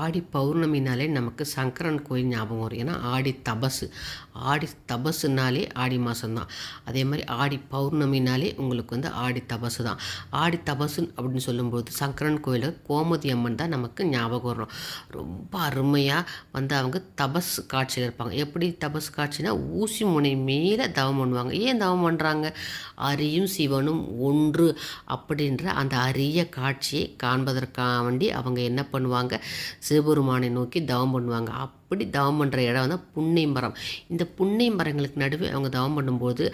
ஆடி பௌர்ணமினாலே நமக்கு சங்கரன் கோயில் ஞாபகம் வரும். ஏன்னா ஆடி தபசு. ஆடி தபசுனாலே ஆடி மாதம்தான் அதே மாதிரி ஆடி பௌர்ணமினாலே உங்களுக்கு வந்து ஆடி தபசு தான் ஆடி தபசு அப்படின்னு சொல்லும்போது சங்கரன் கோயிலில் கோமதி அம்மன் தான் நமக்கு ஞாபகம் வரும். ரொம்ப அருமையாக வந்து அவங்க தபஸ் காட்சியில் இருப்பாங்க. எப்படி தபஸ் காட்சினா ஊசி முனை மேலே தவம் பண்ணுவாங்க. ஏன் தவம் பண்ணுறாங்க அரியும் சிவனும் ஒன்று அப்படின்ற அந்த அரிய காட்சியை காண்பதற்காக வேண்டி அவங்க என்ன பண்ணுவாங்க? சிவபெருமானை நோக்கி தவம் பண்ணுவாங்க. இப்படி தவம் பண்ணுற இடம் வந்து புன்னை மரம் இந்த புன்னை மரங்களுக்கு நடுவே அவங்க தவம் பண்ணும்போது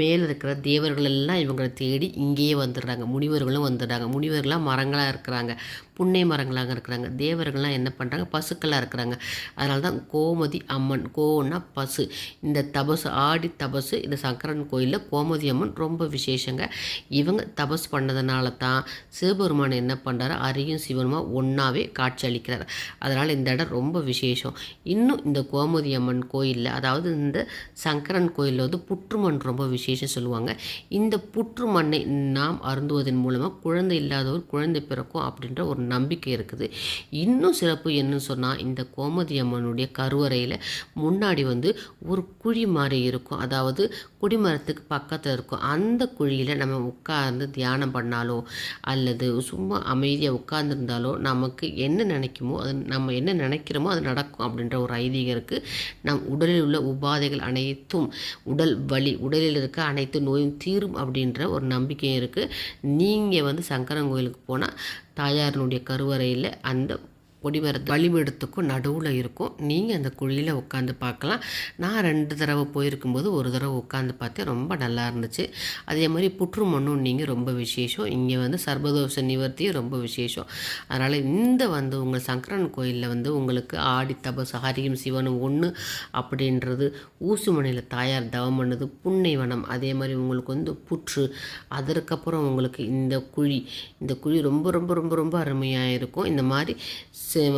மேலே இருக்கிற தேவர்கள் எல்லாம் இவங்களை தேடி இங்கேயே வந்துடுறாங்க. முனிவர்களும் வந்துடுறாங்க. முனிவர்களாக மரங்களாக இருக்கிறாங்க. புன்னை மரங்களாக இருக்கிறாங்க. தேவர்கள்லாம் என்ன பண்ணுறாங்க பசுக்களாக இருக்கிறாங்க. அதனால தான் கோமதி அம்மன் கோன்னா பசு. இந்த தபசு ஆடி தபசு இந்த சங்கரன் கோயிலில் கோமதி அம்மன் ரொம்ப விசேஷங்க. இவங்க தபஸ் பண்ணதுனால தான் சிவபெருமான் என்ன பண்ணுறாரு அரியும் சிவனுமா ஒன்றாவே காட்சி அளிக்கிறார். அதனால் இந்த இடம் ரொம்ப விசேஷம். இன்னும் இந்த கோமதி அம்மன் கோயிலில் அதாவது இந்த சங்கரன் கோயிலில் வந்து புற்றுமண் ரொம்ப விசேஷம் சொல்லுவாங்க. இந்த புற்றுமண்ணை நாம் அருந்துவதன் மூலமாக குழந்தை இல்லாதவர் குழந்தை பிறக்கும் அப்படின்ற ஒரு நம்பிக்கை இருக்குது. இன்னும் சிறப்பு என்னன்னு சொன்னால் இந்த கோமதி அம்மனுடைய கருவறையில் முன்னாடி வந்து ஒரு குழி மாதிரி இருக்கும். அதாவது குடிமரத்துக்கு பக்கத்தில் இருக்கும். அந்த குழியில் நம்ம உட்கார்ந்து தியானம் பண்ணாலோ அல்லது சும்மா அமைதியாக உட்கார்ந்துருந்தாலோ நமக்கு என்ன நினைக்குமோ அது நம்ம என்ன நினைக்கிறோமோ அது நடக்கும். அப்படின்ற ஒரு ஐதீகம் இருக்குது நம் உடலில் உள்ள உபாதைகள் அனைத்தும் உடல் வலி உடலில் இருக்க அனைத்து நோயும் தீரும் அப்படின்ற ஒரு நம்பிக்கையும் இருக்குது நீங்கள் வந்து சங்கரன் கோயிலுக்கு போனால் தாயாரினுடைய கருவறையில் அந்த கொடிமரத்து வழிபடுத்துக்கும் நடுவில் இருக்கும். நீங்கள் அந்த குழியில் உட்காந்து பார்க்கலாம். நான் ரெண்டு தடவை போயிருக்கும்போது ஒரு தடவை உட்காந்து பார்த்தேன். ரொம்ப நல்லா இருந்துச்சு. அதே மாதிரி புற்று மண்ணும் நீங்கள் ரொம்ப விசேஷம். இங்கே வந்து சர்வதோஷ நிவர்த்தியும் ரொம்ப விசேஷம். அதனால் இந்த வந்து உங்கள் சங்கரன் கோயிலில் வந்து உங்களுக்கு ஆடி தபஸ் ஹரியும் சிவனும் ஒன்று அப்படின்றது ஊசுமனையில் தாயார் தவம் பண்ணுது புன்னைவனம் அதே மாதிரி உங்களுக்கு வந்து புற்று அதற்கப்புறம் உங்களுக்கு இந்த குழி. இந்த குழி ரொம்ப ரொம்ப ரொம்ப ரொம்ப அருமையாக இருக்கும். இந்த மாதிரி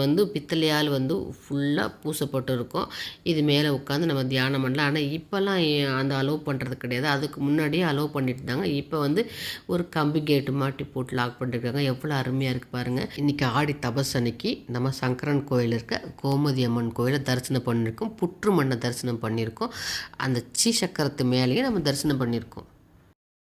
வந்து பித்தளையால் வந்து ஃபுல்லாக பூசப்பட்டு இருக்கும் இது மேலே உட்காந்து நம்ம தியானம் பண்ணலாம். ஆனால் இப்போல்லாம் அந்த அலோவ் பண்ணுறது கிடையாது. அதுக்கு முன்னாடியே அலோவ் பண்ணிட்டு இருந்தாங்க இப்போ வந்து ஒரு கம்பி கேட்டு மாட்டி போட்டு லாக் பண்ணிருக்காங்க. எவ்வளோ அருமையாக இருக்குது பாருங்கள் இன்றைக்கி ஆடி தபஸ் அன்னைக்கு நம்ம சங்கரன் கோயில் இருக்க கோமதி அம்மன் கோயிலை தரிசனம் பண்ணியிருக்கோம் புற்று மண்ணை தரிசனம் பண்ணியிருக்கோம் அந்த சீ சக்கரத்து மேலேயே நம்ம தரிசனம் பண்ணியிருக்கோம்